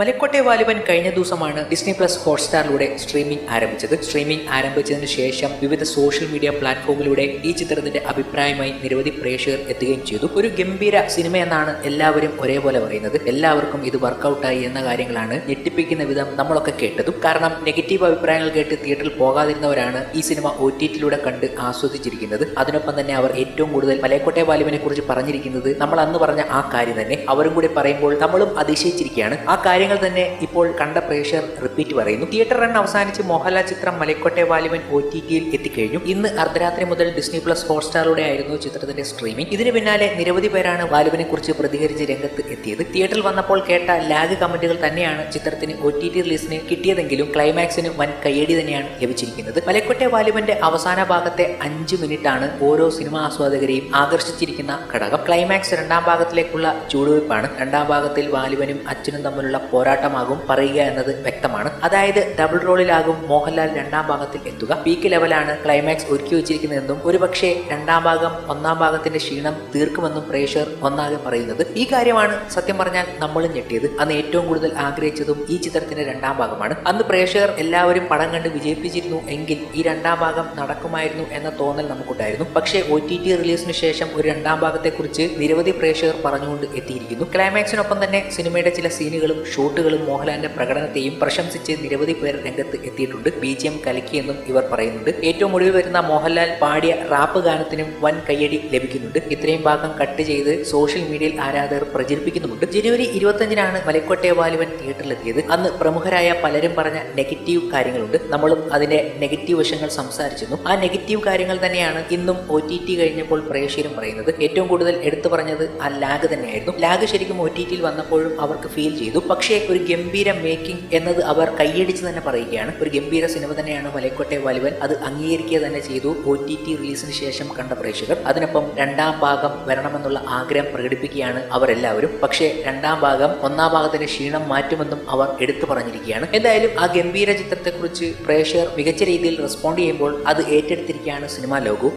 മലക്കോട്ടെ വാലിബൻ കഴിഞ്ഞ ദിവസമാണ് Disney plus ഹോട്ട്സ്റ്റാറിലൂടെ സ്ട്രീമിംഗ് ആരംഭിച്ചത്. സ്ട്രീമിംഗ് ആരംഭിച്ചതിന് ശേഷം വിവിധ സോഷ്യൽ മീഡിയ പ്ലാറ്റ്ഫോമിലൂടെ ഈ ചിത്രത്തിന്റെ അഭിപ്രായമായി നിരവധി പ്രേക്ഷകർ എത്തുകയും ചെയ്തു. ഒരു ഗംഭീര സിനിമ എന്നാണ് എല്ലാവരും ഒരേപോലെ പറയുന്നത്. എല്ലാവർക്കും ഇത് വർക്കൗട്ടായി എന്ന കാര്യങ്ങളാണ് ഞെട്ടിപ്പിക്കുന്ന വിധം നമ്മളൊക്കെ കേട്ടതും. കാരണം നെഗറ്റീവ് അഭിപ്രായങ്ങൾ കേട്ട് തിയേറ്ററിൽ പോകാതിരുന്നവരാണ് ഈ സിനിമ ഒ ടി ടിയിലൂടെ കണ്ട് ആസ്വദിച്ചിരിക്കുന്നത്. അതിനൊപ്പം തന്നെ അവർ ഏറ്റവും കൂടുതൽ മലയക്കോട്ടെ വാലിബനെ കുറിച്ച് പറഞ്ഞിരിക്കുന്നത് നമ്മൾ അന്ന് പറഞ്ഞ ആ കാര്യം തന്നെ. അവരും കൂടി പറയുമ്പോൾ നമ്മളും അതിശയിച്ചിരിക്കുകയാണ്. ആ കാര്യങ്ങൾ തന്നെ ഇപ്പോൾ കണ്ട പ്രേക്ഷകർ റിപ്പീറ്റ് പറയുന്നു. തിയേറ്റർ റൺ അവസാനിച്ച് മോഹൻലാൽ ചിത്രം മലക്കോട്ടെ വാലിബൻ ഒ ടി ടിയിൽ എത്തിക്കഴിഞ്ഞു. ഇന്ന് അർദ്ധരാത്രി മുതൽ ഡിസ്നി പ്ലസ് ഹോട്ട്സ്റ്റാറിലൂടെ ആയിരുന്നു ചിത്രത്തിന്റെ സ്ട്രീമിംഗ് ഇതിന് പിന്നാലെ നിരവധി പേരാണ് വാലുവിനെ കുറിച്ച് പ്രതികരിച്ച് രംഗത്ത് എത്തിയത്. തിയേറ്ററിൽ വന്നപ്പോൾ കേട്ട ലാഗ് കമന്റുകൾ തന്നെയാണ് ചിത്രത്തിന് ഒ ടി ടി റിലീസിന് കിട്ടിയതെങ്കിലും ക്ലൈമാക്സിന് വൻ കയ്യടി തന്നെയാണ് ലഭിച്ചിരിക്കുന്നത്. മലക്കോട്ടെ വാലിബന്റെ അവസാന ഭാഗത്തെ അഞ്ച് മിനിറ്റ് ആണ് ഓരോ സിനിമാ ആസ്വാദകരെയും ആകർഷിച്ചിരിക്കുന്ന ഘടകം. ക്ലൈമാക്സ് രണ്ടാം ഭാഗത്തിലേക്കുള്ള ചൂടുവയ്പ്പാണ് രണ്ടാം ഭാഗത്തിൽ വാലിബനും അച്ഛനും തമ്മിലുള്ള പോരാട്ടമാകും പറയുക എന്നത് വ്യക്തമാണ്. അതായത് ഡബിൾ റോളിലാകും മോഹൻലാൽ രണ്ടാം ഭാഗത്തിൽ എത്തുക. പീക്ക് ലെവലാണ് ക്ലൈമാക്സ് ഒരുക്കി വെച്ചിരിക്കുന്നതെന്നും ഒരുപക്ഷെ രണ്ടാം ഭാഗം ഒന്നാം ഭാഗത്തിന്റെ ക്ഷീണം തീർക്കുമെന്നും പ്രേക്ഷകർ ഒന്നാകെ പറയുന്നത്. ഈ കാര്യമാണ് സത്യം പറഞ്ഞാൽ നമ്മളും ഞെട്ടിയത്. അന്ന് ഏറ്റവും കൂടുതൽ ആഗ്രഹിച്ചതും ഈ ചിത്രത്തിന്റെ രണ്ടാം ഭാഗമാണ്. അന്ന് പ്രേക്ഷകർ എല്ലാവരും പടം കണ്ട് വിജയിപ്പിച്ചിരുന്നു എങ്കിൽ ഈ രണ്ടാം ഭാഗം നടക്കുമായിരുന്നു എന്ന തോന്നൽ നമുക്കുണ്ടായിരുന്നു. പക്ഷേ ഒ ടി ടി റിലീസിന് ശേഷം ഒരു രണ്ടാം ഭാഗത്തെക്കുറിച്ച് നിരവധി പ്രേക്ഷകർ പറഞ്ഞുകൊണ്ട് എത്തിയിരിക്കുന്നു. ക്ലൈമാക്സിനൊപ്പം തന്നെ സിനിമയുടെ ചില സീനുകളും ഷൂട്ടുകളും മോഹൻലാലിന്റെ പ്രകടനത്തെയും പ്രശംസിച്ച് നിരവധി പേർ രംഗത്ത് എത്തിയിട്ടുണ്ട്. ബി ജി എം കലക്കിയെന്നും ഇവർ പറയുന്നുണ്ട്. ഏറ്റവും ഒടുവിൽ വരുന്ന മോഹൻലാൽ പാടിയ റാപ്പ് ഗാനത്തിനും വൻ കയ്യടി ലഭിക്കുന്നുണ്ട്. ഇത്രയും ഭാഗം കട്ട് ചെയ്ത് സോഷ്യൽ മീഡിയയിൽ ആരാധകർ പ്രചരിപ്പിക്കുന്നുമുണ്ട്. ജനുവരി ഇരുപത്തഞ്ചിനാണ് മലക്കോട്ടെ വാലുവൻ തിയേറ്ററിലെത്തിയത്. അന്ന് പ്രമുഖരായ പലരും പറഞ്ഞ നെഗറ്റീവ് കാര്യങ്ങളുണ്ട്. നമ്മളും അതിന്റെ നെഗറ്റീവ് വശങ്ങൾ സംസാരിച്ചിരുന്നു. ആ നെഗറ്റീവ് കാര്യങ്ങൾ തന്നെയാണ് ഇന്നും ഒ ടി ടി കഴിഞ്ഞപ്പോൾ പ്രേക്ഷകരും പറയുന്നത്. ഏറ്റവും കൂടുതൽ എടുത്തു പറഞ്ഞത് ആ ലാഗ് തന്നെയായിരുന്നു. ലാഗ് ശരിക്കും ഒ ടി ടിയിൽ വന്നപ്പോഴും അവർക്ക് ഫീൽ ചെയ്തു. പക്ഷേ ഒരു ഗംഭീര മേക്കിംഗ് എന്നത് അവർ കൈയടിച്ച് തന്നെ പറയുകയാണ്. ഒരു ഗംഭീര സിനിമ തന്നെയാണ് മലക്കോട്ടെ വലുവൻ അത് അംഗീകരിക്കുക തന്നെ ചെയ്തു. ഒ ടി ടി റിലീസിന് ശേഷം കണ്ട പ്രേക്ഷകർ. അതിനൊപ്പം രണ്ടാം ഭാഗം വരണമെന്നുള്ള ആഗ്രഹം പ്രകടിപ്പിക്കുകയാണ് അവരെല്ലാവരും. പക്ഷേ രണ്ടാം ഭാഗം ഒന്നാം ഭാഗത്തിന്റെ ക്ഷീണം മാറ്റുമെന്നും അവർ എടുത്തു പറഞ്ഞിരിക്കുകയാണ്. എന്തായാലും ആ ഗംഭീര ചിത്രത്തെക്കുറിച്ച് പ്രേക്ഷകർ മികച്ച രീതിയിൽ റെസ്പോണ്ട് ചെയ്യുമ്പോൾ അത് ഏറ്റെടുത്തിരിക്കുകയാണ് സിനിമാ ലോകവും.